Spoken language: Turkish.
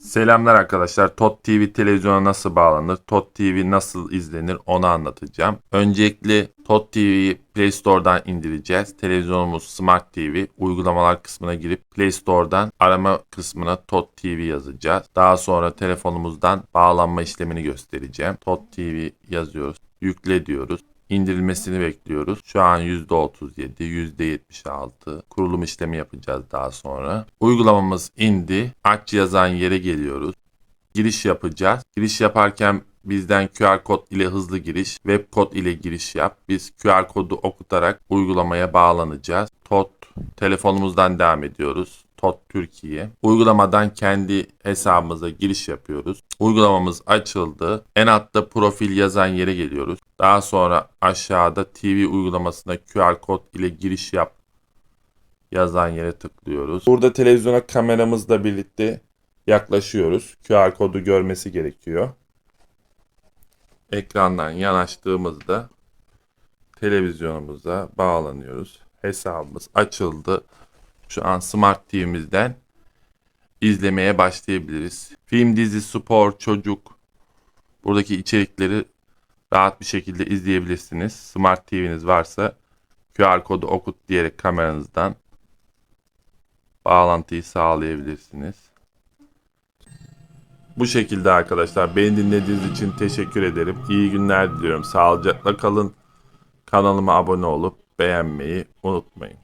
Selamlar arkadaşlar. Tot TV televizyona nasıl bağlanır? Tot TV nasıl izlenir? Onu anlatacağım. Öncelikle Tot TV'yi Play Store'dan indireceğiz. Televizyonumuz Smart TV. Uygulamalar kısmına girip Play Store'dan arama kısmına Tot TV yazacağız. Daha sonra telefonumuzdan bağlanma işlemini göstereceğim. Tot TV yazıyoruz. Yükle diyoruz. İndirilmesini bekliyoruz. Şu an %37, %76 kurulum işlemi yapacağız daha sonra. Uygulamamız indi. Aç yazan yere geliyoruz. Giriş yapacağız. Giriş yaparken bizden QR kod ile hızlı giriş, web kod ile giriş yap. Biz QR kodu okutarak uygulamaya bağlanacağız. TOT telefonumuzdan devam ediyoruz. TOT Türkiye. Uygulamadan kendi hesabımıza giriş yapıyoruz. Uygulamamız açıldı. En altta profil yazan yere geliyoruz. Daha sonra aşağıda TV uygulamasına QR kod ile giriş yap yazan yere tıklıyoruz. Burada televizyona kameramızla birlikte yaklaşıyoruz. QR kodu görmesi gerekiyor. Ekrandan yanaştığımızda televizyonumuza bağlanıyoruz. Hesabımız açıldı. Şu an Smart TV'mizden izlemeye başlayabiliriz. Film, dizi, spor, çocuk buradaki içerikleri rahat bir şekilde izleyebilirsiniz. Smart TV'niz varsa QR kodu okut diyerek kameranızdan bağlantıyı sağlayabilirsiniz. Bu şekilde arkadaşlar. Beni dinlediğiniz için teşekkür ederim. İyi günler diliyorum. Sağlıcakla kalın. Kanalıma abone olup beğenmeyi unutmayın.